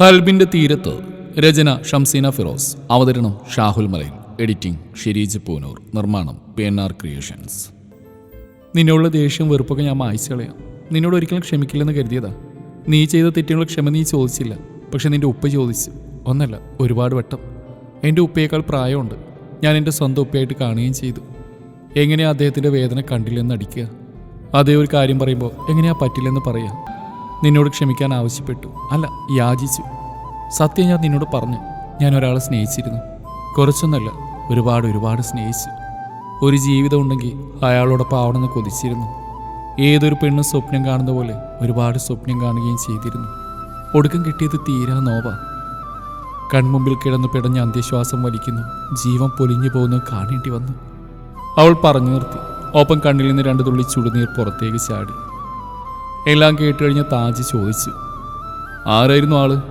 കൽബിന്റെ തീരത്ത് രചന ഷംസീന ഫിറോസ് അവതരണം ഷാഹുൽ മലയിൽ. എഡിറ്റിംഗ് ഷിരീജ് പൂനൂർ. നിർമ്മാണം പി എൻ ആർ ക്രിയേഷൻസ്. നിന്നോടുള്ള ദേഷ്യം വെറുപ്പൊക്കെ ഞാൻ മായ്ച്ചു കളയാം. നിന്നോട് ഒരിക്കലും ക്ഷമിക്കില്ലെന്ന് കരുതിയതാ. നീ ചെയ്ത തെറ്റുകൾ ക്ഷമ നീ ചോദിച്ചില്ല. പക്ഷെ നിന്റെ ഉപ്പ ചോദിച്ചു. ഒന്നല്ല ഒരുപാട് വട്ടം. എന്റെ ഉപ്പയേക്കാൾ പ്രായമുണ്ട്. ഞാൻ എന്റെ സ്വന്തം ഉപ്പയായിട്ട് കാണുകയും ചെയ്തു. എങ്ങനെയാ അദ്ദേഹത്തിന്റെ വേദന കണ്ടില്ലെന്ന് അടിക്കുക? അതേ ഒരു കാര്യം പറയുമ്പോൾ എങ്ങനെയാ പറ്റില്ലെന്ന് പറയാ നിന്നോട് ക്ഷമിക്കാൻ ആവശ്യപ്പെട്ടു. അല്ല യാചിച്ചു. സത്യം ഞാൻ നിന്നോട് പറഞ്ഞു. ഞാൻ ഒരാളെ സ്നേഹിച്ചിരുന്നു. കുറച്ചൊന്നല്ല ഒരുപാട് ഒരുപാട് സ്നേഹിച്ചു. ഒരു ജീവിതം ഉണ്ടെങ്കിൽ അയാളോടൊപ്പം ആവണമെന്ന് കൊതിച്ചിരുന്നു. ഏതൊരു പെണ്ണ് സ്വപ്നം കാണുന്ന പോലെ ഒരുപാട് സ്വപ്നം കാണുകയും ചെയ്തിരുന്നു. ഒടുക്കം കിട്ടിയത് തീരാ നോവ. കൺമുമ്പിൽ കിടന്നു പിടഞ്ഞ അന്ത്യശ്വാസം വലിക്കുന്നു. ജീവൻ പൊലിഞ്ഞു പോകുന്നത് കാണേണ്ടി വന്നു. അവൾ പറഞ്ഞു നിർത്തി. ഒപ്പം കണ്ണിൽ നിന്ന് രണ്ട് തുള്ളി ചുടുനീർ പുറത്തേക്ക് ചാടി. എല്ലാം കേട്ടുകഴിഞ്ഞ കഴിഞ്ഞ താജ് ചോദിച്ചു ആരായിരുന്നു ആൾ?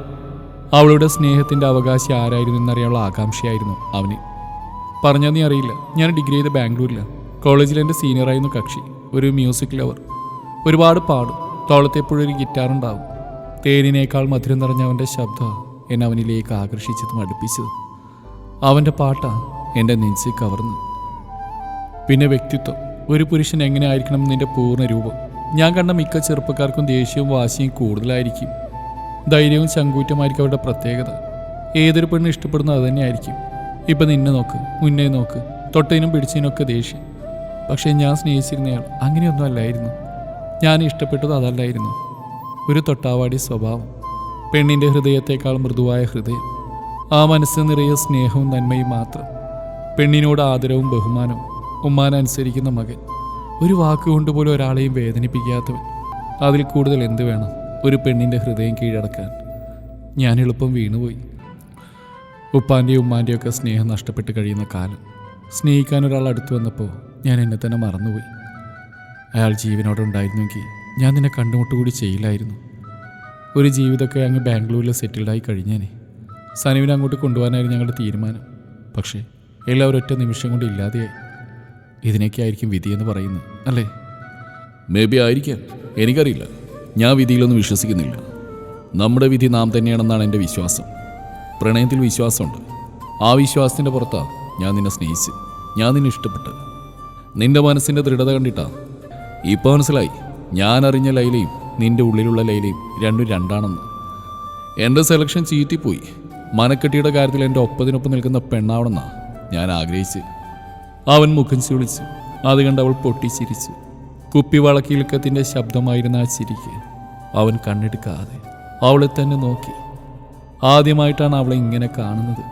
അവളുടെ സ്നേഹത്തിന്റെ അവകാശി ആരായിരുന്നു എന്നറിയാനുള്ള ആകാംക്ഷയായിരുന്നു അവന്. പറഞ്ഞാൽ നീ അറിയില്ല. ഞാൻ ഡിഗ്രി ചെയ്ത് ബാംഗ്ലൂരിലാണ് കോളേജിൽ എന്റെ സീനിയറായിരുന്നു കക്ഷി ഒരു മ്യൂസിക് ലവർ ഒരുപാട് പാടും. തോളത്തെപ്പോഴും ഒരു ഗിറ്റാർ ഉണ്ടാവും. തേനിനേക്കാൾ മധുരം നിറഞ്ഞ അവന്റെ ശബ്ദം എന്നെ അവനിലേക്ക് ആകർഷിച്ചതും അടുപ്പിച്ചതും. അവന്റെ പാട്ടാണ് എന്റെ നെഞ്ചിൽ കവർന്ന്. പിന്നെ വ്യക്തിത്വം. ഒരു പുരുഷൻ എങ്ങനെ ആയിരിക്കണം നിന്റെ പൂർണ രൂപം? ഞാൻ കണ്ട മിക്ക ചെറുപ്പക്കാർക്കും ദേഷ്യവും വാശിയും കൂടുതലായിരിക്കും. ധൈര്യവും ചങ്കൂറ്റമായിരിക്കും അവരുടെ പ്രത്യേകത. ഏതൊരു പെണ്ണ് ഇഷ്ടപ്പെടുന്നത് അതുതന്നെയായിരിക്കും. ഇപ്പം നിന്നെ നോക്ക് മുന്നേ നോക്ക് തൊട്ടതിനും പിടിച്ചതിനൊക്കെ ദേഷ്യം. പക്ഷേ ഞാൻ സ്നേഹിച്ചിരുന്നയാൾ അങ്ങനെയൊന്നും അല്ലായിരുന്നു. ഞാൻ ഇഷ്ടപ്പെട്ടത് അതല്ലായിരുന്നു. ഒരു തൊട്ടാവാടി സ്വഭാവം. പെണ്ണിന്റെ ഹൃദയത്തേക്കാൾ മൃദുവായ ഹൃദയം. ആ മനസ്സ് നിറയെ സ്നേഹവും നന്മയും മാത്രം. പെണ്ണിനോട് ആദരവും ബഹുമാനവും. ഉമ്മാനനുസരിക്കുന്ന മകൻ. ഒരു വാക്കുകൊണ്ട് പോലും ഒരാളെയും വേദനിപ്പിക്കാത്തവൻ. അതിൽ കൂടുതൽ എന്ത് വേണം? ഒരു പെണ്ണിന്റെ ഹൃദയം കീഴടക്കാൻ. ഞാൻ എളുപ്പം വീണുപോയി. ഉപ്പാന്റെയും ഉമ്മാന്റെയും ഒക്കെ സ്നേഹം നഷ്ടപ്പെട്ട് കഴിയുന്ന കാലം. സ്നേഹിക്കാൻ ഒരാൾ അടുത്ത് വന്നപ്പോൾ ഞാൻ എന്നെ തന്നെ മറന്നുപോയി. അയാൾ ജീവനോടെ ഉണ്ടായിരുന്നെങ്കിൽ ഞാൻ നിന്നെ കണ്ടുമുട്ടുകൂടി ചെയ്യില്ലായിരുന്നു. ഒരു ജീവിതമൊക്കെ അങ്ങ് ബാംഗ്ലൂരിൽ സെറ്റിൽഡായി കഴിഞ്ഞേനെ. സനുവിനെ അങ്ങോട്ട് കൊണ്ടുപോകാനായിരുന്നു ഞങ്ങളുടെ തീരുമാനം. പക്ഷേ എല്ലാവരും ഒറ്റ നിമിഷം കൊണ്ട് ഇല്ലാതെയായി. ഇതിനൊക്കെ ആയിരിക്കും എന്ന് പറയുന്നത് അല്ലേ? മേ ബി ആയിരിക്കാം. എനിക്കറിയില്ല. ഞാൻ വിധിയിലൊന്നും വിശ്വസിക്കുന്നില്ല. നമ്മുടെ വിധി നാം തന്നെയാണെന്നാണ് എന്റെ വിശ്വാസം. പ്രണയത്തിൽ വിശ്വാസമുണ്ട്. ആ വിശ്വാസത്തിന്റെ പുറത്താണ് ഞാൻ നിന്നെ സ്നേഹിച്ച് ഞാൻ നിന്നെ ഇഷ്ടപ്പെട്ട്. നിന്റെ മനസ്സിന്റെ ദൃഢത കണ്ടിട്ടാ. ഇപ്പോൾ മനസ്സിലായി. ഞാൻ അറിഞ്ഞ ലൈലയും നിന്റെ ഉള്ളിലുള്ള ലൈലയും രണ്ടും രണ്ടാണെന്ന്. എന്റെ സെലക്ഷൻ ചീറ്റിപ്പോയി. മനക്കെട്ടിയുടെ കാര്യത്തിൽ എന്റെ ഒപ്പത്തിനൊപ്പം നിൽക്കുന്ന പെണ്ണാവണമെന്നാണ് ഞാൻ ആഗ്രഹിച്ച് അവൻ മുഖം ചുളിച്ചു. അത് കണ്ട് അവൾ പൊട്ടിച്ചിരിച്ചു കുപ്പി വളക്കിൽക്കത്തിന്റെ ശബ്ദമായിരുന്ന ആ ചിരിക്ക് അവൻ കണ്ണെടുക്കാതെ അവളെ തന്നെ നോക്കി. ആദ്യമായിട്ടാണ് അവളെ ഇങ്ങനെ കാണുന്നത്.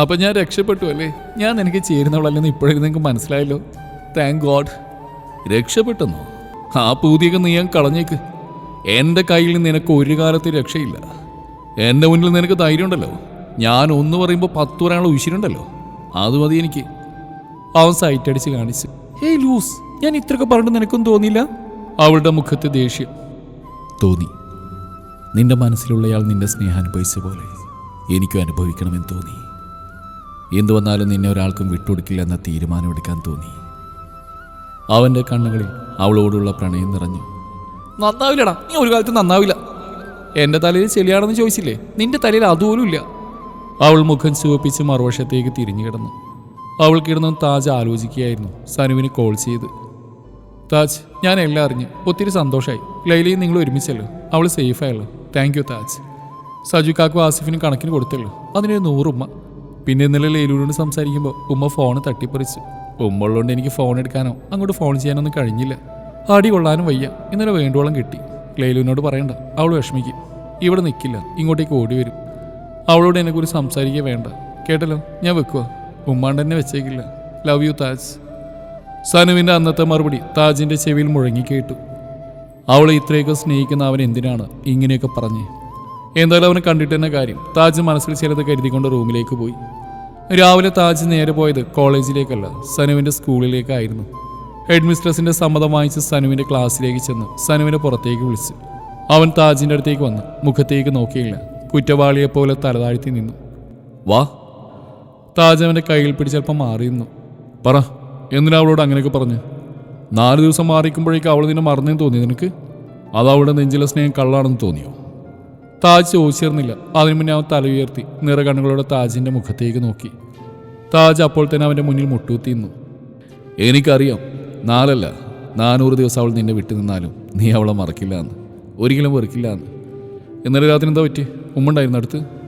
അപ്പം ഞാൻ രക്ഷപ്പെട്ടു അല്ലേ? ഞാൻ നിനക്ക് ചേരുന്നവളല്ലെന്ന് ഇപ്പോഴേ നിങ്ങൾക്ക് മനസ്സിലായല്ലോ. താങ്ക് ഗോഡ് രക്ഷപ്പെട്ടെന്നോ? ആ പൂതിയൊക്കെ നീ ഞാൻ കളഞ്ഞേക്ക്. എന്റെ കയ്യിൽ നിന്ന് നിനക്ക് ഒരു കാലത്ത് രക്ഷയില്ല. എന്റെ മുന്നിൽ നിനക്ക് ധൈര്യമുണ്ടല്ലോ. ഞാൻ ഒന്ന് പറയുമ്പോൾ പത്ത് പറയാനുള്ള ഉശിരുണ്ടല്ലോ. അത് മതി എനിക്ക്. അവൻ സൈറ്റടിച്ച് കാണിച്ചു. ഹേയ് ലൂസ് ഞാൻ ഇത്രയൊക്കെ പറഞ്ഞിട്ട് നിനക്കൊന്നും തോന്നിയില്ല? അവളുടെ മുഖത്ത് ദേഷ്യം. തോന്നി. നിന്റെ മനസ്സിലുള്ളയാൾ നിന്റെ സ്നേഹം അനുഭവിച്ച പോലെ എനിക്കും അനുഭവിക്കണമെന്ന് തോന്നി. എന്തു വന്നാലും നിന്നെ ഒരാൾക്കും വിട്ടുകൊടുക്കില്ല എന്ന തീരുമാനമെടുക്കാൻ തോന്നി. അവന്റെ കണ്ണുകളിൽ അവളോടുള്ള പ്രണയം നിറഞ്ഞു. നന്നാവില്ലടാ നീ ഒരു കാലത്ത് നന്നാവില്ല. എന്റെ തലയിൽ ചെളിയാണെന്ന് ചോദിച്ചില്ലേ? നിന്റെ തലയിൽ അതുപോലും ഇല്ല. അവൾ മുഖം ചുവപ്പിച്ച് മറുവശത്തേക്ക് തിരിഞ്ഞു കിടന്നു അവൾ കിടന്ന് താജ് ആലോചിക്കുകയായിരുന്നു. സനുവിന് കോൾ ചെയ്ത്. താജ് ഞാൻ എല്ലാം അറിഞ്ഞ്. ഒത്തിരി സന്തോഷമായി ലൈലയും നിങ്ങൾ ഒരുമിച്ചല്ലോ. അവൾ സേഫായല്ലോ താങ്ക് യു താജ്. സജു കാക്കു ആസിഫിന് കണക്കിന് കൊടുത്തല്ലോ. അതിനൊരു ഉമ്മ. പിന്നെ ഇന്നലെ ലൈലൂരോട് സംസാരിക്കുമ്പോൾ ഉമ്മ ഫോൺ തട്ടിപ്പറിച്ചു. ഉമ്മ ഉള്ളതുകൊണ്ട് എനിക്ക് ഫോൺ എടുക്കാനോ അങ്ങോട്ട് ഫോൺ ചെയ്യാനൊന്നും കഴിഞ്ഞില്ല. അടി കൊള്ളാനും വയ്യ. ഇന്നലെ വേണ്ടുവോളം കിട്ടി. ലൈലുവിനോട് പറയണ്ട. അവൾ വിഷമിക്കും. ഇവിടെ നിൽക്കില്ല ഇങ്ങോട്ടേക്ക് ഓടി വരും. അവളോട് എന്നെക്കുറിച്ച് സംസാരിക്കുക വേണ്ട. കേട്ടല്ലോ? ഞാൻ വെക്കുക ഉമ്മാണ്ട് തന്നെ വെച്ചേക്കില്ല. Love you Taj. സനുവിന്റെ അന്നത്തെ മറുപടി താജിന്റെ ചെവിയിൽ മുഴങ്ങി കേട്ടു. അവളെ ഇത്രയൊക്കെ സ്നേഹിക്കുന്ന അവൻ എന്തിനാണ് ഇങ്ങനെയൊക്കെ പറഞ്ഞ്? എന്തായാലും അവനെ കണ്ടിട്ട് തന്നെ കാര്യം. താജ് മനസ്സിൽ ചിലത് കരുതിക്കൊണ്ട് റൂമിലേക്ക് പോയി. രാവിലെ താജ് നേരെ പോയത് കോളേജിലേക്കല്ല സനുവിന്റെ സ്കൂളിലേക്കായിരുന്നു. ഹെഡ് മിസ്ട്രസിന്റെ സമ്മതം വാങ്ങിച്ച് സനുവിന്റെ ക്ലാസ്സിലേക്ക് ചെന്ന് സനുവിനെ പുറത്തേക്ക് വിളിച്ചു. അവൻ താജിന്റെ അടുത്തേക്ക് വന്ന് മുഖത്തേക്ക് നോക്കിയില്ല. കുറ്റവാളിയെപ്പോലെ തലതാഴ്ത്തി നിന്നു. വാ. താജ് അവന്റെ കയ്യിൽ പിടിച്ചൽപ്പം മാറി നിന്നു പറ എന്തിനാ അവളോട് അങ്ങനെയൊക്കെ പറഞ്ഞു? നാല് ദിവസം മാറിക്കുമ്പോഴേക്കും അവൾ നിന്നെ മറന്നേന്ന് തോന്നി നിനക്ക്? അത് അവളുടെ നെഞ്ചിലെ സ്നേഹം കള്ളാണെന്ന് തോന്നിയോ? താജ് ചോദിച്ചിരുന്നില്ല. അതിനു മുന്നേ അവൻ തല ഉയർത്തി നിറകണ്ണുകളോടെ താജിന്റെ മുഖത്തേക്ക് നോക്കി. താജ് അപ്പോൾ തന്നെ അവന്റെ മുന്നിൽ മുട്ടൂത്തിന്നു എനിക്കറിയാം നാലല്ല നാനൂറ് ദിവസം അവൾ നിന്നെ വിട്ടു നിന്നാലും നീ അവളെ മറക്കില്ല എന്ന്. ഒരിക്കലും വെറുക്കില്ല എന്ന്. ഇന്നലെ രാത്രി എന്താ പറ്റി ഉമ്മുണ്ടായിരുന്നു അടുത്ത്?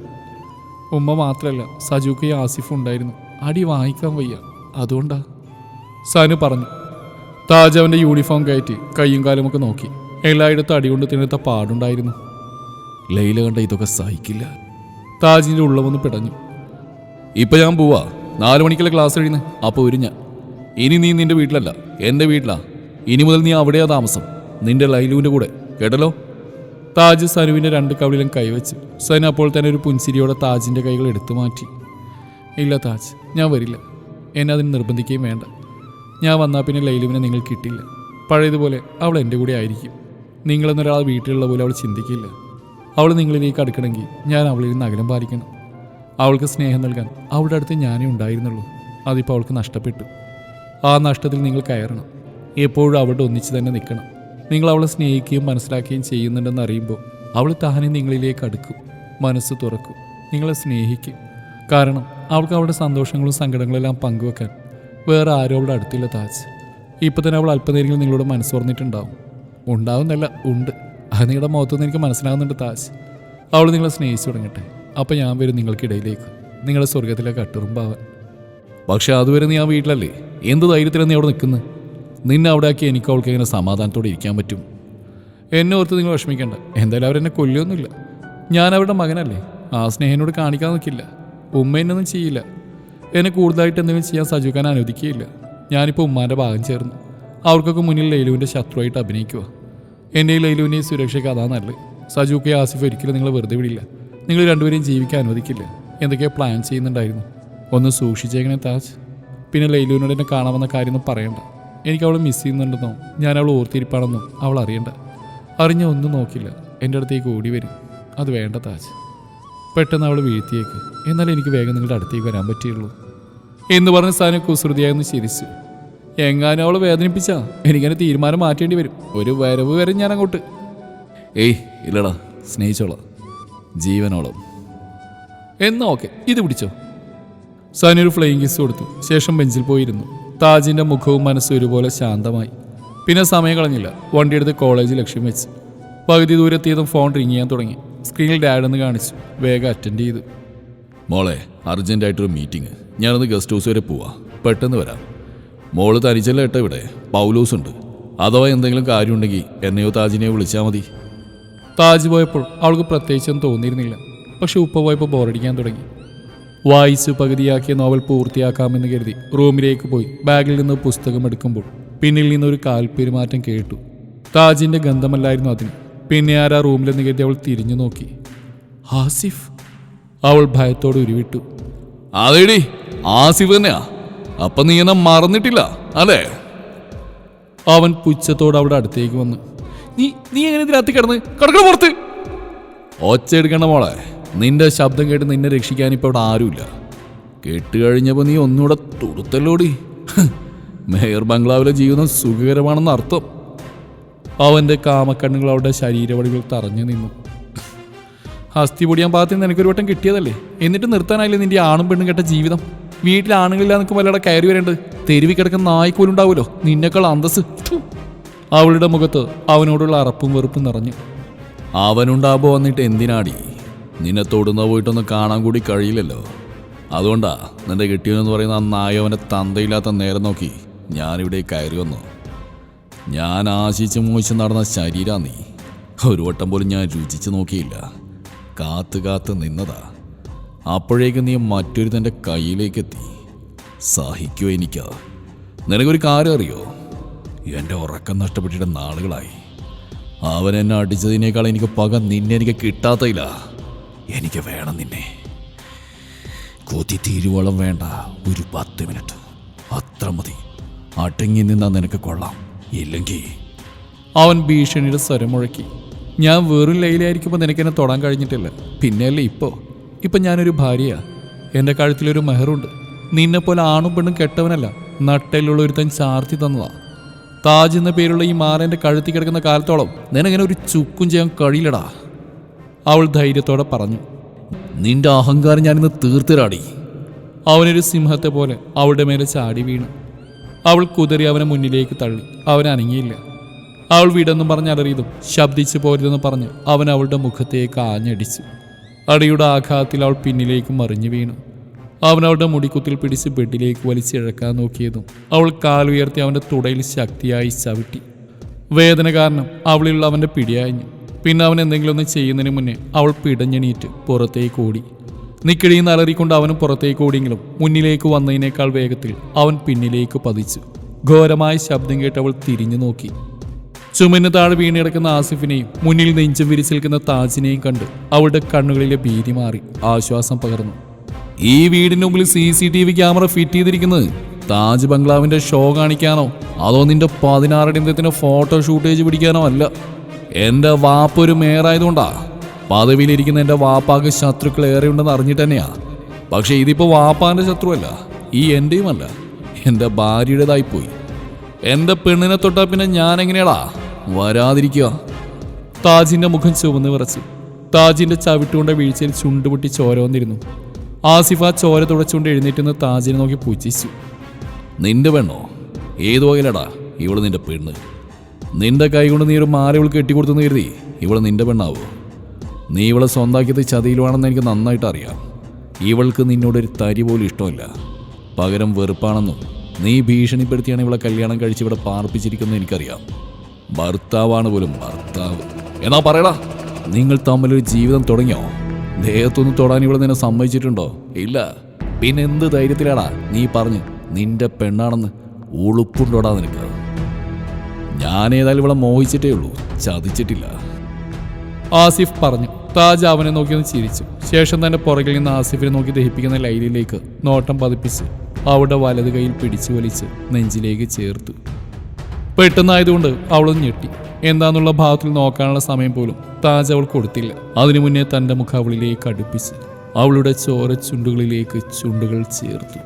ഉമ്മ മാത്രമല്ല സജുക്കയും ആസിഫും ഉണ്ടായിരുന്നു. അടി വാങ്ങിക്കാൻ വയ്യ. അതുകൊണ്ടാ? സനു പറഞ്ഞു. താജ് അവന്റെ യൂണിഫോം കയറ്റി കയ്യും കാലുമൊക്കെ നോക്കി. എല്ലായിടത്തും അടികൊണ്ട് തിന്നെടുത്ത പാടുണ്ടായിരുന്നു. ലൈല കണ്ട ഇതൊക്കെ സഹിക്കില്ല. താജിന്റെ ഉള്ളമൊന്ന് പിടഞ്ഞു. ഇപ്പൊ ഞാൻ പോവാ. നാല് മണിക്കല്ലേ ക്ലാസ് കഴിഞ്ഞ് അപ്പോൾ ഒരു ഞാൻ. ഇനി നീ നിന്റെ വീട്ടിലല്ല. എന്റെ വീട്ടിലാ. ഇനി മുതൽ നീ അവിടെയാ താമസം. നിന്റെ ലൈലുവിന്റെ കൂടെ. കേട്ടല്ലോ? താജ് സനുവിന്റെ രണ്ട് കവിളിലും കൈവച്ചു സനു അപ്പോൾ തന്നെ ഒരു പുൻസിരിയോടെ താജിന്റെ കൈകൾ എടുത്തു മാറ്റി. ഇല്ല താജ് ഞാൻ വരില്ല. എന്നെ അതിന് നിർബന്ധിക്കുകയും വേണ്ട. ഞാൻ വന്നാൽ പിന്നെ ലൈലുവിനെ നിങ്ങൾ കിട്ടില്ല. പഴയതുപോലെ അവൾ എന്റെ കൂടെ ആയിരിക്കും. നിങ്ങളെന്നൊരാൾ വീട്ടിലുള്ള പോലെ അവൾ ചിന്തിക്കില്ല. അവൾ നിങ്ങളിലേക്ക് അടുക്കണമെങ്കിൽ ഞാൻ അവളിൽ നിന്ന് അകലം പാലിക്കണം. അവൾക്ക് സ്നേഹം നൽകാൻ അവളുടെ അടുത്ത് ഞാനേ ഉണ്ടായിരുന്നുള്ളൂ. അതിപ്പോൾ അവൾക്ക് നഷ്ടപ്പെട്ടു. ആ നഷ്ടത്തിൽ നിങ്ങൾ കയറണം. എപ്പോഴും അവളുടെ ഒന്നിച്ച് തന്നെ നിൽക്കണം. നിങ്ങൾ അവളെ സ്നേഹിക്കുകയും മനസ്സിലാക്കുകയും ചെയ്യുന്നുണ്ടെന്ന് അറിയുമ്പോൾ അവൾ താനെ നിങ്ങളിലേക്ക് അടുക്കും. മനസ്സ് തുറക്കും. നിങ്ങളെ സ്നേഹിക്കും. കാരണം അവൾക്ക് അവളുടെ സന്തോഷങ്ങളും സങ്കടങ്ങളും എല്ലാം പങ്കുവെക്കാൻ വേറെ ആരും അവളുടെ അടുത്തില്ല താജ്. ഇപ്പം തന്നെ അവൾ അല്പനേരങ്ങളിൽ നിങ്ങളോട് മനസ്സ് തുറന്നിട്ടുണ്ടാവും. ഉണ്ടാവുന്നല്ല ഉണ്ട്. അത് നിങ്ങളുടെ മുഖത്തുനിന്ന് എനിക്ക് മനസ്സിലാകുന്നുണ്ട് താജ്. അവൾ നിങ്ങളെ സ്നേഹിച്ചു തുടങ്ങട്ടെ. അപ്പം ഞാൻ വരും നിങ്ങൾക്കിടയിലേക്ക്. നിങ്ങളുടെ സ്വർഗത്തിലേക്ക് അട്ടുറുമ്പാവാൻ പക്ഷെ അതുവരെ നീ ആ വീട്ടിലല്ലേ? എന്ത് ധൈര്യത്തിലാണ് നീ അവിടെ നിൽക്കുന്നത് നിന്നെ അവിടെ ആക്കി എനിക്ക് അവൾക്ക് എങ്ങനെ സമാധാനത്തോടെ ഇരിക്കാൻ പറ്റും? എന്നെ ഓർത്ത് നിങ്ങൾ വിഷമിക്കേണ്ട. എന്തായാലും അവരെന്നെ കൊല്ലൊന്നുമില്ല ഞാൻ അവരുടെ മകനല്ലേ. ആ സ്നേഹനോട് കാണിക്കാൻ നിൽക്കില്ല. ഉമ്മ എന്നൊന്നും ചെയ്യില്ല. എന്നെ കൂടുതലായിട്ട് എന്തെങ്കിലും ചെയ്യാൻ സജീവിക്കാൻ അനുവദിക്കുകയില്ല. ഞാനിപ്പോൾ ഉമ്മാന്റെ ഭാഗം ചേർന്നു. അവർക്കൊക്കെ മുന്നിൽ ലൈലുവിന്റെ ശത്രുവായിട്ട് അഭിനയിക്കുക. എന്റെയും ലൈലുവിനെ സുരക്ഷയ്ക്ക് അതാ നല്ലത്. സജുക്കെ ആസിഫ് ഒരിക്കലും നിങ്ങൾ വെറുതെ വിടില്ല. നിങ്ങൾ രണ്ടുപേരെയും ജീവിക്കാൻ അനുവദിക്കില്ല. എന്തൊക്കെയോ പ്ലാൻ ചെയ്യുന്നുണ്ടായിരുന്നു. ഒന്ന് സൂക്ഷിച്ചേക്കണേ താജ്. പിന്നെ ലൈലുവിനോട് എന്നെ കാണാമെന്ന കാര്യമൊന്നും പറയണ്ട. എനിക്ക് അവളെ മിസ് ചെയ്യുന്നുണ്ടെന്നോ? ഞാൻ അവൾ ഓർത്തിരിപ്പാണെന്നോ അവൾ അറിയണ്ട. അറിഞ്ഞ ഒന്നും നോക്കില്ല. എന്റെ അടുത്തേക്ക് ഓടി വരും. അത് വേണ്ട താജ്. പെട്ടെന്ന് അവൾ വീഴ്ത്തിയേക്ക്. എന്നാൽ എനിക്ക് വേഗം നിങ്ങളുടെ അടുത്തേക്ക് വരാൻ പറ്റിയുള്ളൂ എന്ന് പറഞ്ഞ സാധനം കുസൃതിയായെന്ന് ചിരിച്ചു. എങ്ങാനും അവൾ വേദനിപ്പിച്ചാ? എനിക്കതിന് തീരുമാനം മാറ്റേണ്ടി വരും. ഒരു വരവ് വരെ ഞാൻ അങ്ങോട്ട് ഏയ് ഇല്ലടാ. സ്നേഹിച്ചോളാം. ജീവനോളം. എന്നാ ഓക്കെ ഇത് പിടിച്ചോ. സാനൊരു ഫ്ലൈയിങ് കിസ് കൊടുത്തു. ശേഷം ബെഞ്ചിൽ പോയിരുന്നു. താജിന്റെ മുഖവും മനസ്സും ഒരുപോലെ ശാന്തമായി. പിന്നെ സമയം കളഞ്ഞില്ല. വണ്ടിയെടുത്ത് കോളേജ് ലക്ഷ്യം വെച്ച്. പകുതി ദൂരെത്തിയതും ഫോൺ റിങ് ചെയ്യാൻ തുടങ്ങി. സ്ക്രീനിൽ ഡാഡ് എന്ന് കാണിച്ചു. വേഗം അറ്റൻഡ് ചെയ്തു. മോളെ അർജന്റായിട്ടൊരു മീറ്റിംഗ് ഞാനൊന്ന് ഗസ്റ്റ് ഹൗസ് വരെ പോവാ. പെട്ടെന്ന് വരാം. മോൾ തനിച്ചല്ല ഏട്ടാ ഇവിടെ? പൗലൂസ് ഉണ്ട്. അഥവാ എന്തെങ്കിലും കാര്യമുണ്ടെങ്കിൽ എന്നെയോ താജിനെയോ വിളിച്ചാൽ മതി. താജ് പോയപ്പോൾ അവൾക്ക് പ്രത്യേകിച്ചൊന്നും തോന്നിയിരുന്നില്ല. പക്ഷെ ഉപ്പ പോയപ്പോൾ ബോറടിക്കാൻ തുടങ്ങി. വായിച്ചു പകുതിയാക്കിയ നോവൽ പൂർത്തിയാക്കാമെന്ന് കരുതി റൂമിലേക്ക് പോയി ബാഗിൽ നിന്ന് പുസ്തകം എടുക്കുമ്പോൾ പിന്നിൽ നിന്നൊരു കാൽപ്പെരുമാറ്റം കേട്ടു. താജിന്റെ ഗന്ധമല്ലായിരുന്നു അതിന്. പിന്നെ ആരാ റൂമിലെന്ന് കരുതി അവൾ തിരിഞ്ഞു നോക്കി. ആസിഫ്. അവൾ ഭയത്തോട് ഉരുവിട്ടു. അതേടി ആസിഫ് തന്നെയാ. അപ്പൊ നീ എന്നെ മറന്നിട്ടില്ല അല്ലേ? അവൻ പുച്ഛത്തോട് അവിടെ അടുത്തേക്ക് വന്നു. നീ നീ എങ്ങനെ ഇതിനകത്ത് കിടന്ന്? കിടക്കണ പുറത്ത്. ഒച്ച എടുക്കണ്ട മോളെ. നിന്റെ ശബ്ദം കേട്ട് നിന്നെ രക്ഷിക്കാൻ ഇപ്പൊ അവിടെ ആരുമില്ല. കേട്ട് കഴിഞ്ഞപ്പോ നീ ഒന്നുകൂടെ തുടുത്തല്ലോടി മേയർ ബംഗ്ലാവിലെ ജീവിതം സുഖകരമാണെന്ന് അർത്ഥം. അവന്റെ കാമക്കണ്ണുകൾ അവളുടെ ശരീരവടികൾ തറഞ്ഞു നിന്നു. അസ്ഥി പൊടിയാൻ പാകത്തിൽ നിനക്കൊരു വട്ടം കിട്ടിയതല്ലേ? എന്നിട്ട് നിർത്താനായില്ലേ നിന്റെ ആണും പെണ്ണും കേട്ട ജീവിതം? വീട്ടിൽ ആണുങ്ങളില്ല നിൽക്കുമ്പോൾ അല്ലാതെ കയറി വരേണ്ടത്? തെരുവി കിടക്കുന്ന നായ്ക്കോലും ഉണ്ടാവുമല്ലോ? നിന്നെക്കാൾ അന്തസ് അവളുടെ മുഖത്ത് അവനോടുള്ള അറപ്പും വെറുപ്പും നിറഞ്ഞു. അവനുണ്ടാകുമ്പോൾ വന്നിട്ട് എന്തിനാടി? നിന്നെ തൊടുന്ന പോയിട്ടൊന്ന് കാണാൻ കൂടി കഴിയില്ലല്ലോ. അതുകൊണ്ടാ നിന്റെ കിട്ടിയെന്ന് പറയുന്ന ആ നായവനെ തന്തയില്ലാത്ത നേരം നോക്കി ഞാനിവിടെ കയറി വന്നു. ഞാൻ ആശിച്ച് മോശിച്ച് നടന്ന ശരീരാ നീ. ഒരു വട്ടം പോലും ഞാൻ രുചിച്ച് നോക്കിയില്ല. കാത്ത് കാത്ത് നിന്നതാ. അപ്പോഴേക്ക് നീ മറ്റൊരു തന്റെ കയ്യിലേക്കെത്തി. സഹിക്കോ എനിക്കാ. നിനക്കൊരു കാര്യം അറിയോ? എന്റെ ഉറക്കം നഷ്ടപ്പെട്ടിട്ട് നാളുകളായി. അവൻ എന്നെ അടിച്ചതിനേക്കാൾ എനിക്ക് പക നിന്നെ എനിക്ക് കിട്ടാത്തയില്ല. എനിക്ക് വേണം നിന്നെ. കൊതി തീരുവോളം വേണ്ട ഒരു പത്ത് മിനിറ്റ്. അത്ര മതി. അടങ്ങി നിന്നാ നിനക്ക് കൊള്ളാം. ഇല്ലെങ്കിൽ അവൻ ഭീഷണിയുടെ സ്വരം മുഴക്കി. ഞാൻ വെറും ലൈലായിരിക്കുമ്പോൾ നിനക്കെന്നെ തൊടാൻ കഴിഞ്ഞിട്ടില്ല. പിന്നെയല്ലേ ഇപ്പോൾ ഇപ്പം ഞാനൊരു ഭാര്യയാ. എന്റെ കഴുത്തിലൊരു മെഹറുണ്ട്. നിന്നെപ്പോലെ ആണും പെണ്ണും കെട്ടവനല്ല. നട്ടലുള്ള ഒരുത്തൻ ചാർത്തി തന്നതാ. താജ് എന്ന പേരുള്ള ഈ മാല എന്റെ കഴുത്തി കിടക്കുന്ന കാലത്തോളം നിനങ്ങനെ ഒരു ചുക്കും ചെയ്യാൻ കഴിയില്ലടാ. അവൾ ധൈര്യത്തോടെ പറഞ്ഞു നിന്റെ അഹങ്കാരം ഞാനിന്ന് തീർത്തിരാടി. അവനൊരു സിംഹത്തെ പോലെ അവളുടെ മേലെ ചാടി വീണു. അവൾ കുതിറി അവനെ മുന്നിലേക്ക് തള്ളി. അവൻ അനങ്ങിയില്ല. അവൾ വീടെന്നും പറഞ്ഞ് അലറിയതും ശബ്ദിച്ചു പോരുതെന്ന് പറഞ്ഞ് അവൻ അവളുടെ മുഖത്തേക്ക് ആഞ്ഞടിച്ചു. അടിയുടെ ആഘാതത്തിൽ അവൾ പിന്നിലേക്ക് മറിഞ്ഞു വീണു. അവൻ അവളുടെ മുടിക്കുത്തിൽ പിടിച്ച് ബെഡിലേക്ക് വലിച്ചിഴക്കാൻ നോക്കിയതും അവൾ കാലുയർത്തി അവന്റെ തുടയിൽ ശക്തിയായി ചവിട്ടി. വേദന കാരണം അവളിലുള്ള അവന്റെ പിടിയാഞ്ഞു പിന്നെ അവൻ എന്തെങ്കിലും ഒന്ന് ചെയ്യുന്നതിന് മുന്നേ അവൾ പിടഞ്ഞെണീറ്റ് പുറത്തേക്ക് ഓടി. നിക്കിടിയിൽ അലറിക്കൊണ്ട് അവനും പുറത്തേക്ക് ഓടിയെങ്കിലും മുന്നിലേക്ക് വന്നതിനേക്കാൾ വേഗത്തിൽ അവൻ പിന്നിലേക്ക് പതിച്ചു. ഘോരമായ ശബ്ദം കേട്ട് അവൾ തിരിഞ്ഞു നോക്കി. ചുമന് താഴെ വീണിടക്കുന്ന ആസിഫിനെയും മുന്നിൽ നെഞ്ചും വിരിച്ചിരിക്കുന്ന താജിനെയും കണ്ട് അവളുടെ കണ്ണുകളിലെ ഭീതി മാറി ആശ്വാസം പകർന്നു. ഈ വീടിന് മുമ്പിൽ C C T V camera fit ചെയ്തിരിക്കുന്നത്? താജ് ബംഗ്ലാവിന്റെ ഷോ കാണിക്കാനോ? അതോ നിന്റെ പതിനാറടിന്തത്തിന് ഫോട്ടോ ഷൂട്ടേജ് പിടിക്കാനോ അല്ല? എന്റെ വാപ്പ ഒരു മേയറായതുകൊണ്ടാ. പദവിയിലിരിക്കുന്ന എന്റെ വാപ്പാക്ക് ശത്രുക്കൾ ഏറെ ഉണ്ടെന്ന് അറിഞ്ഞിട്ട് തന്നെയാ. പക്ഷെ ഇതിപ്പോ വാപ്പാന്റെ ശത്രുവല്ല ഈ എന്റെയുമല്ല എന്റെ ഭാര്യയുടേതായിപ്പോയി എന്റെ പെണ്ണിനെ തൊട്ടാ പിന്നെ ഞാൻ എങ്ങനെയാടാ വരാതിരിക്കുക. താജിന്റെ മുഖം ചുവന്ന് വിറച്ചു. താജിന്റെ ചവിട്ടുകൊണ്ട വീഴ്ചയിൽ ചുണ്ടുപൊട്ടി ചോര വന്നിരുന്നു. ആസിഫ ചോര തുടച്ചുകൊണ്ട് എഴുന്നേറ്റുന്ന താജിനെ നോക്കി പൂച്ചിച്ചു നിന്റെ പെണ്ണോ? ഏതു വകയിലടാ ഇവൾ നിന്റെ പെണ്ണ്? നിന്റെ കൈ കൊണ്ട് നീ ഒരു മാല ഇവൾക്ക് കെട്ടിക്കൊടുത്തെന്ന് കരുതി. ഇവൾ നിന്റെ പെണ്ണാവോ. നീ ഇവളെ സ്വന്താക്കിയത് ചതിയിലുവാണെന്ന് എനിക്ക് നന്നായിട്ട് അറിയാം. ഇവൾക്ക് നിന്നോടൊരു തരി പോലും ഇഷ്ടമില്ല. പകരം വെറുപ്പാണെന്നും നീ ഭീഷണിപ്പെടുത്തിയാണ് ഇവളെ കല്യാണം കഴിച്ച് ഇവിടെ പാർപ്പിച്ചിരിക്കുന്നത് എനിക്കറിയാം. ഭർത്താവാണ് പോലും ഭർത്താവ്. എന്നാ പറയടാ നിങ്ങൾ തമ്മിലൊരു ജീവിതം തുടങ്ങിയോ? ദേഹത്തൊന്ന് തൊടാൻ ഇവിടെ നിന്നെ സമ്മതിച്ചിട്ടുണ്ടോ? ഇല്ല. പിന്നെ എന്ത് ധൈര്യത്തിലാടാ നീ പറഞ്ഞ് നിന്റെ പെണ്ണാണെന്ന് ഉളുപ്പുണ്ടോടാ നിനക്ക്? ഞാൻ ഏതായാലും ഇവളെ മോഹിച്ചിട്ടേ ഉള്ളൂ. ചതിച്ചിട്ടില്ല. ആസിഫ് പറഞ്ഞു. താജ് അവനെ നോക്കി ഒന്ന് ചിരിച്ചു. ശേഷം തന്റെ പുറകിൽ നിന്ന് ആസിഫിനെ നോക്കി ദഹിപ്പിക്കുന്ന ലൈലിലേക്ക് നോട്ടം പതിപ്പിച്ച് അവളുടെ വലത് കൈയിൽ പിടിച്ചു വലിച്ച് നെഞ്ചിലേക്ക് ചേർത്തു. പെട്ടെന്നായതുകൊണ്ട് അവളൊന്ന് ഞെട്ടി. എന്താന്നുള്ള ഭാവത്തിൽ നോക്കാനുള്ള സമയം പോലും താജ് അവൾ കൊടുത്തില്ല. അതിനു മുന്നേ തന്റെ മുഖം അവളിലേക്ക് അടുപ്പിച്ച് അവളുടെ ചോര ചുണ്ടുകളിലേക്ക് ചുണ്ടുകൾ ചേർത്തു.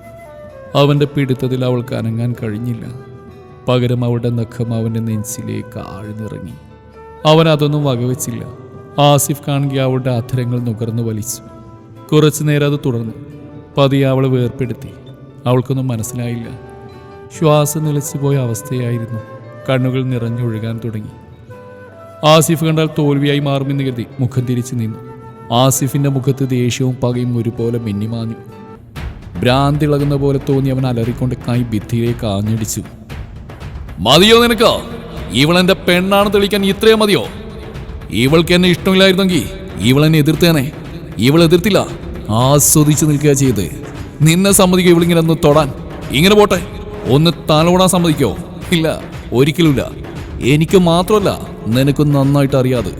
അവന്റെ പിടുത്തത്തിൽ അവൾക്ക് അനങ്ങാൻ കഴിഞ്ഞില്ല. പകരം അവളുടെ നഖം അവന്റെ നെഞ്ചിലേക്ക് ആഴ്ന്നിറങ്ങി. അവൻ അതൊന്നും വകവെച്ചില്ല. ആസിഫ് കാണുക അവളുടെ അധരങ്ങൾ നുകർന്നു വലിച്ചു. കുറച്ചു നേരം അത് തുടർന്നു. പതിയെ അവളെ വേർപ്പെടുത്തി. അവൾക്കൊന്നും മനസ്സിലായില്ല. ശ്വാസം നിലച്ചുപോയ അവസ്ഥയായിരുന്നു. കണ്ണുകൾ നിറഞ്ഞൊഴുകാൻ തുടങ്ങി. ആസിഫ് കണ്ടാൽ തോൽവിയായി മാറുമെന്ന് കരുതി മുഖം തിരിച്ചു നിന്നു. ആസിഫിന്റെ മുഖത്ത് ദേഷ്യവും പകയും ഒരുപോലെ മിന്നിമാഞ്ഞു. ഭ്രാന്തിളകുന്ന പോലെ തോന്നി അവൻ അലറിക്കൊണ്ട് കൈ ഭിത്തിയിലേക്ക് ആഞ്ഞടിച്ചു. മതിയോ നിനക്ക്? ഇവളെന്റെ പെണ്ണാണ് തെളിക്കാൻ ഇത്രയും മതിയോ? ഇവൾക്ക് എന്നെ ഇഷ്ടമില്ലായിരുന്നെങ്കിൽ ഇവളെന്നെ എതിർത്തേനെ. ഇവൾ എതിർത്തില്ല. ആസ്വദിച്ച് നിൽക്കുക ചെയ്ത്. നിന്നെ സമ്മതിക്കോ ഇവളിങ്ങനെ ഒന്ന് തൊടാൻ. ഇങ്ങനെ പോട്ടെ. ഒന്ന് തലോടാൻ സമ്മതിക്കോ? ഇല്ല ഒരിക്കലുമില്ല. എനിക്ക് മാത്രമല്ല നിനക്ക് നന്നായിട്ട് അറിയാതെ.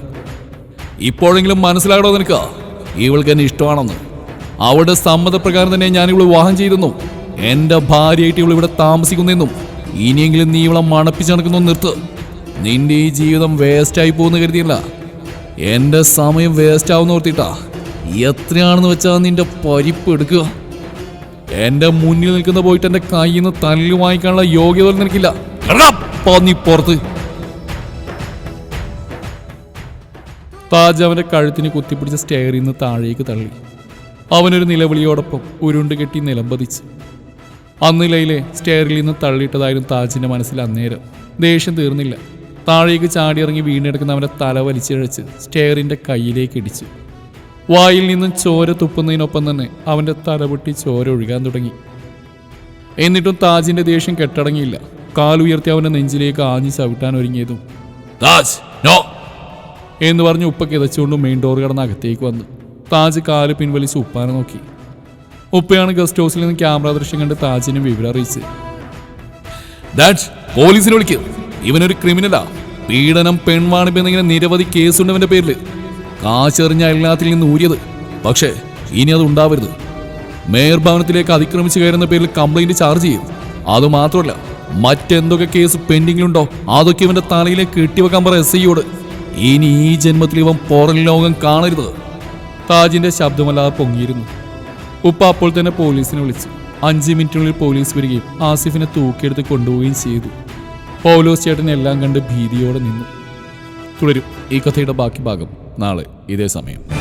ഇപ്പോഴെങ്കിലും മനസ്സിലാകണോ നിനക്ക്? ഇവൾക്ക് എന്നെ ഇഷ്ടമാണെന്ന്. അവളുടെ സമ്മതപ്രകാരം തന്നെ ഞാൻ ഇവൾ വിവാഹം ചെയ്തെന്നും എന്റെ ഭാര്യയായിട്ട് ഇവൾ ഇവിടെ താമസിക്കുന്നെന്നും. ഇനിയെങ്കിലും നീ ഇവളെ മണപ്പിച്ച് നടക്കുന്നു നിർത്ത്. നിന്റെ ഈ ജീവിതം വേസ്റ്റായി പോകുന്ന കരുതിയില്ല. എന്റെ സമയം വേസ്റ്റ് ആവുന്ന ഓർത്തിട്ടാ. എത്രയാണെന്ന് വെച്ചാൽ നിന്റെ പരിപ്പ് എടുക്കുക. എന്റെ മുന്നിൽ നിൽക്കുന്ന പോയിട്ട് എന്റെ കയ്യിൽ നിന്ന് തല്ലു വാങ്ങിക്കാനുള്ള യോഗ്യത പോലും നിനക്കില്ല. നീ പുറത്ത്. താജ് അവന്റെ കഴുത്തിന് കുത്തിപ്പിടിച്ച സ്റ്റെയറിൽ നിന്ന് താഴേക്ക് തള്ളി. അവനൊരു നിലവിളിയോടൊപ്പം ഉരുണ്ട് കെട്ടി നിലംപതിച്ചു. അന്ന് ലൈലെ സ്റ്റെയറിൽ നിന്ന് തള്ളിയിട്ടതായിരുന്നു താജിന്റെ മനസ്സിൽ അന്നേരം. ദേഷ്യം തീർന്നില്ല. താഴേക്ക് ചാടിയിറങ്ങി വീണെടുക്കുന്ന അവന്റെ തല വലിച്ചിഴച്ച് സ്റ്റെയറിന്റെ കയ്യിലേക്ക് ഇടിച്ചു. വായിൽ നിന്നും ചോര തുപ്പുന്നതിനൊപ്പം തന്നെ അവന്റെ തല പൊട്ടി ചോര ഒഴുകാൻ തുടങ്ങി. എന്നിട്ടും താജിന്റെ ദേഷ്യം കെട്ടടങ്ങിയില്ല. കാലുയർത്തി അവന്റെ നെഞ്ചിലേക്ക് ആഞ്ഞു ചവിട്ടാൻ ഒരുങ്ങിയതും. താജ് നോ. എന്ന് പറഞ്ഞ് ഉപ്പ കിതച്ചുകൊണ്ട് മെയിൻ ഡോർ കടന്ന് അകത്തേക്ക് വന്നു. താജ് കാൽ പിൻവലിച്ച് ഉപ്പാനെ നോക്കി. ഉപ്പയാണ് ഗസ്റ്റ് ഹൗസിൽ നിന്ന് ക്യാമറ ദൃശ്യം കണ്ട് താജിനെ വിവരം അറിയിച്ച് ഡാഡ് പോലീസിനെ വിളിക്കും. ഇവനൊരു ക്രിമിനലാ പീഡനം പെൺവാണിപ്പ് എന്നിങ്ങനെ നിരവധി കേസുണ്ട് അവന്റെ പേരിൽ കാശെറിഞ്ഞ എല്ലാത്തിൽ നിന്ന് ഊരിയത്. പക്ഷേ ഇനി അത് ഉണ്ടാവരുത്. മേയർ ഭവനത്തിലേക്ക് അതിക്രമിച്ചു കയറുന്ന പേരിൽ കംപ്ലൈന്റ് ചാർജ് ചെയ്യും. അതുമാത്രമല്ല മറ്റെന്തൊക്കെ കേസ് പെൻഡിങ്ങിലുണ്ടോ അതൊക്കെ ഇവന്റെ തലയിലെ കെട്ടിവെക്കാൻ പറ എസ് ഐയോട് ഇനി ഈ ജന്മത്തിൽ ഇവൻ പുറം ലോകം കാണരുത്. താജിന്റെ ശബ്ദമല്ലാതെ പൊങ്ങിയിരുന്നു. ഉപ്പ അപ്പോൾ തന്നെ പോലീസിനെ വിളിച്ചു. അഞ്ച് മിനിറ്റിനുള്ളിൽ പോലീസ് വരികയും ആസിഫിനെ തൂക്കിയെടുത്ത് കൊണ്ടുപോവുകയും ചെയ്തു. പൗലോസ് ചേട്ടൻ എല്ലാം കണ്ട് ഭീതിയോടെ നിന്നു. തുടരും ഈ കഥയുടെ ബാക്കി ഭാഗം നാളെ ഇതേ സമയം.